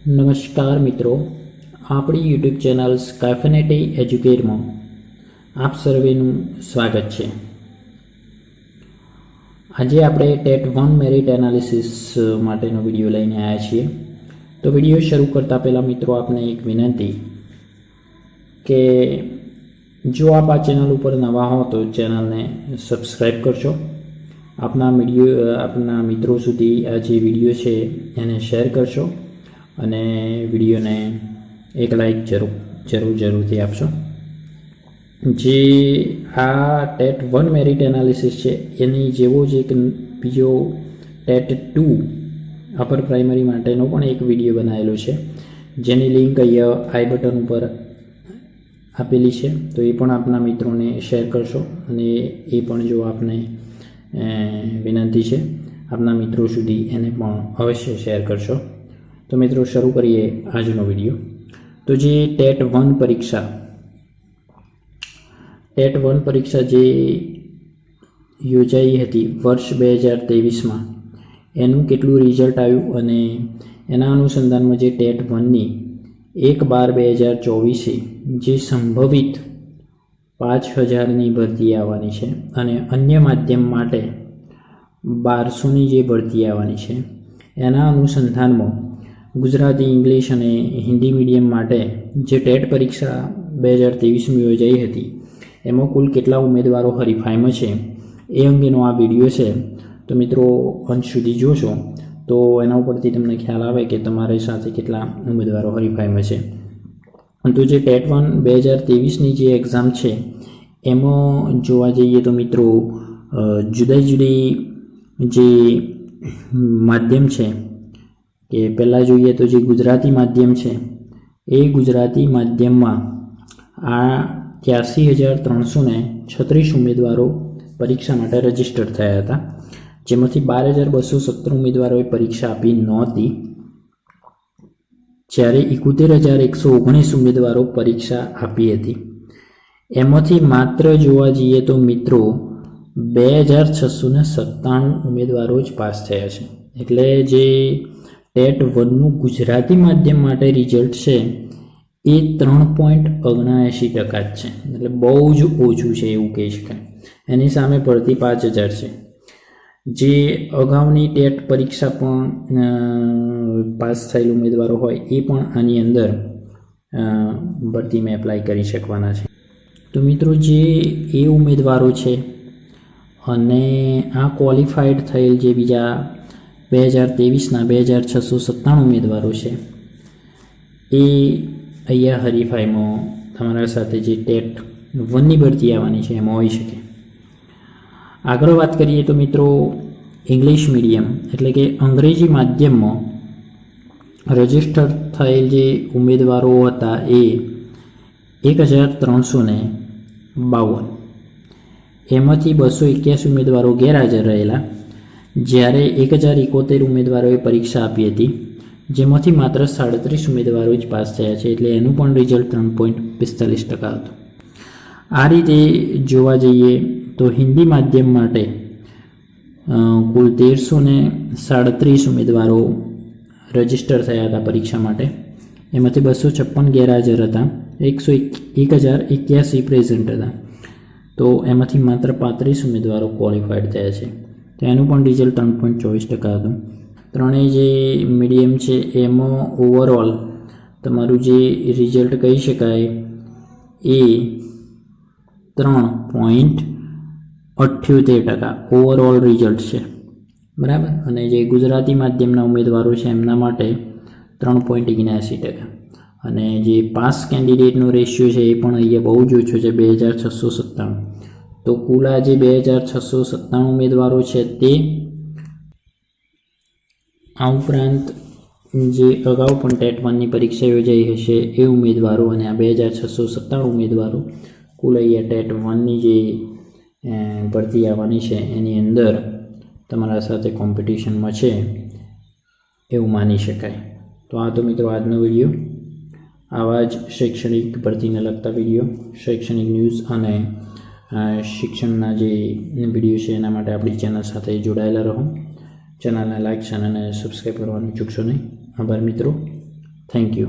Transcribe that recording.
નમસ્કાર મિત્રો, આપણી યુટ્યુબ ચેનલ સ્કાફનેટી એજ્યુકેટમાં આપ સર્વેનું સ્વાગત છે. આજે આપણે ટેટ વન મેરિટ એનાલિસિસ માટેનો વીડિયો લઈને આવ્યા છીએ. તો વીડિયો શરૂ કરતાં પહેલાં મિત્રો, આપને એક વિનંતી કે જો આપ આ ચેનલ ઉપર નવા હો તો ચેનલને સબસ્ક્રાઈબ કરશો આપના વીડિયો, આપના મિત્રો સુધી આ જે વીડિયો છે એને શેર કરશો અને વિડીયોને એક લાઈક જરૂર જરૂર, જરૂરથી આપશો. જે આ ટેટ વન મેરિટ એનાલિસિસ છે, એની જેવો જ એક બીજો ટેટ ટુ અપર પ્રાઇમરી માટેનો પણ એક વીડિયો બનાવેલો છે. જેની લિંક અહીંયા આઈ બટન ઉપર આપેલી છે, તો એ પણ આપના મિત્રોને શેર કરશો અને એ પણ જો આપને વિનંતી છે, આપના મિત્રો સુધી એને પણ અવશ્ય શેર કરશો. તો મિત્રો શરૂ કરીએ આજનો વીડિયો. તો જે ટેટ વન પરીક્ષા, ટેટ વન પરીક્ષા જે યોજાઈ હતી વર્ષ બે હજાર ત્રેવીસમાં, એનું કેટલું રિઝલ્ટ આવ્યું અને એના અનુસંધાનમાં જે ટેટ વનની એક બાર બે હજાર ચોવીસે જે સંભવિત પાંચ હજારની ભરતી આવવાની છે અને અન્ય માધ્યમ માટે બારસોની જે ભરતી આવવાની છે, એના અનુસંધાનમાં ગુજરાતી, ઇંગ્લિશ અને હિન્દી મીડિયમ માટે જે ટેટ પરીક્ષા બે હજાર ત્રેવીસમાં યોજાઈ હતી, એમાં કુલ કેટલા ઉમેદવારો હરીફાઈમાં છે, એ અંગેનો આ વીડિયો છે. તો મિત્રો, અંત સુધી જોશો, તો એના ઉપરથી તમને ખ્યાલ આવે કે તમારી સાથે કેટલા ઉમેદવારો હરીફાઈમાં છે. તો જે ટેટ વન બે હજાર ત્રેવીસની જે એક્ઝામ છે, એમાં જોવા જઈએ તો મિત્રો જુદી જુદી જે માધ્યમ છે કે પહેલાં જોઈએ તો જે ગુજરાતી માધ્યમ છે, એ ગુજરાતી માધ્યમમાં આ ત્યાસી હજાર ત્રણસો છત્રીસ ઉમેદવારો પરીક્ષા માટે રજિસ્ટર થયા હતા. જેમાંથી બાર હજાર બસો સત્તર ઉમેદવારોએ પરીક્ષા આપી નહોતી. જ્યારે એકોતેર હજાર એકસો ઓગણીસ ઉમેદવારો પરીક્ષા આપી હતી. એમાંથી માત્ર જોવા જઈએ તો મિત્રો બે હજાર છસો સત્તાણું ઉમેદવારો જ પાસ થયા છે. એટલે જે ટેટ વનનું ગુજરાતી માધ્યમ માટે રિઝલ્ટ છે એ ત્રણ પોઈન્ટ ઓગણએંશી ટકા જ છે. એટલે બહુ જ ઓછું છે એવું કહી શકાય. એની સામે ભરતી પાંચ હજાર છે. જે અગાઉની ટેટ પરીક્ષા પણ પાસ થયેલ ઉમેદવારો હોય એ પણ આની અંદર ભરતીમાં એપ્લાય કરી શકવાના છે. તો મિત્રો જે એ ઉમેદવારો છે અને આ ક્વોલિફાઈડ થયેલ જે બીજા બે હજાર ત્રેવીસના બે હજાર છસો સત્તાણું ઉમેદવારો છે. એ અહીંયા હરીફાઈમાં તમારા સાથે જે ટેટ વનની ભરતી આવવાની છે એમાં હોઈ શકે. આગળ વાત કરીએ તો મિત્રો ઇંગ્લિશ મીડિયમ એટલે કે અંગ્રેજી માધ્યમમાં રજિસ્ટર થયેલ જે ઉમેદવારો હતા એ એક હજાર ત્રણસો ને બાવન. એમાંથી બસો એક્યાસી ઉમેદવારો ગેરહાજર રહેલા. જ્યારે એક હજાર એકોતેર ઉમેદવારોએ પરીક્ષા આપી હતી, જેમાંથી માત્ર સાડત્રીસ ઉમેદવારો જ પાસ થયા છે, એટલે એનું પણ રિઝલ્ટ ત્રણ પોઈન્ટ પિસ્તાલીસ ટકા હતું. આ રીતે જોવા જઈએ તો હિન્દી માધ્યમ માટે કુલ તેરસો ને સાડત્રીસ ઉમેદવારો રજિસ્ટર થયા હતા પરીક્ષા માટે. એમાંથી બસો છપ્પન ગેરહાજર હતા, એકસો એક હજાર એક્યાસી પ્રેઝન્ટ હતા. તો એમાંથી માત્ર પાંત્રીસ ઉમેદવારો ક્વોલિફાઈડ થયા છે. તો એનું પણ રિઝલ્ટ ત્રણ પોઈન્ટ ચોવીસ ટકા હતું. ત્રણેય જે મીડિયમ છે, એમાં ઓવરઓલ તમારું જે રિઝલ્ટ કહી શકાય એ ત્રણ પોઈન્ટ અઠ્યોતેર ટકા ઓવરઓલ રિઝલ્ટ છે. બરાબર? અને જે ગુજરાતી માધ્યમના ઉમેદવારો છે, એમના માટે ત્રણ પોઈન્ટ ઓગણ્યાસી ટકા. અને જે પાસ કેન્ડિડેટનો રેશિયો છે, એ પણ અહીંયા બહુ જ ઓછો છે, બે હજાર છસો સત્તાણું. તો કુલ આજે બે હજાર છસો સત્તાણું ઉમેદવારો છે તે આ ઉપરાંત જે અગાઉ પણ ટેટ વનની પરીક્ષા યોજાઈ હશે એ ઉમેદવારો અને આ બે હજાર છસો સત્તાણું ઉમેદવારો કુલ અહીંયા ટેટ વનની જે ભરતી આવવાની છે એની અંદર તમારા સાથે કોમ્પિટિશનમાં છે એવું માની શકાય. તો આ તો મિત્રો આજનો વીડિયો. આવા જ શૈક્ષણિક ભરતીને લગતા વીડિયો, શૈક્ષણિક ન્યૂઝ અને શિક્ષણના જે વીડિયો છે એના માટે આપણી ચેનલ સાથે જોડાયેલા રહો. ચેનલને લાઇક ચેનલને સબસ્ક્રાઈબ કરવાનું ચૂકશો નહીં. આભાર મિત્રો. Thank you.